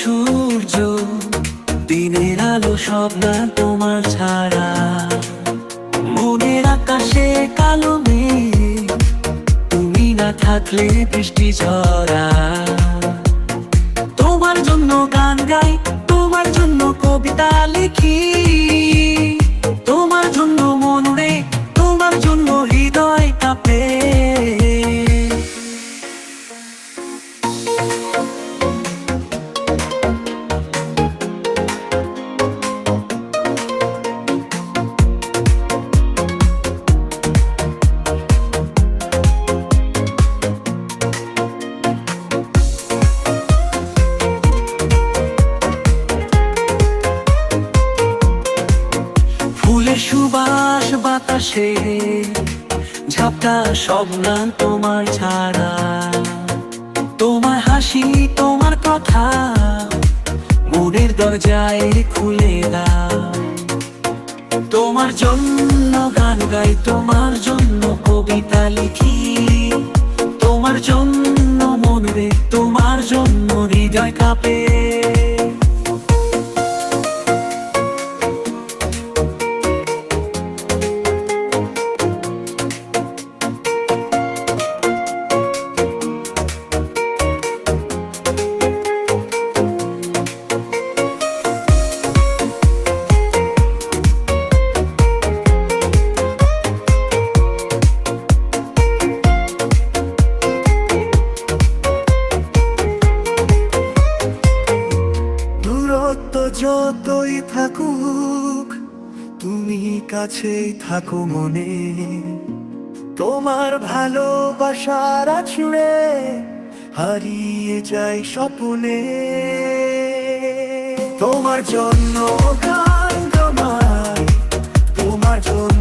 সূর্য, দিনের আলো সব না তোমার ছাড়া মনের আকাশে কালো মেঘ, তুমি না থাকলে বৃষ্টি ঝরা। তোমার জন্য গান গাই, তোমার জন্য কবিতা লিখি। সুবাস বাতাসে, ঝাপটা সব না তোমার ছাড়া। তোমার হাসি, তোমার কথা, মনের দরজায় খুলে দাও। তোমার জন্য গান গাই, তোমার জন্য কবিতা লিখি। তোমার জন্য মন রে, তোমার জন্য হৃদয় কাঁপে। যতই থাকুক, তুমি কাছেই থাকো মনে। তোমার ভালোবাসার ছুড়ে হারিয়ে যাই স্বপ্নে। তোমার জন্য গান তোমার জন্য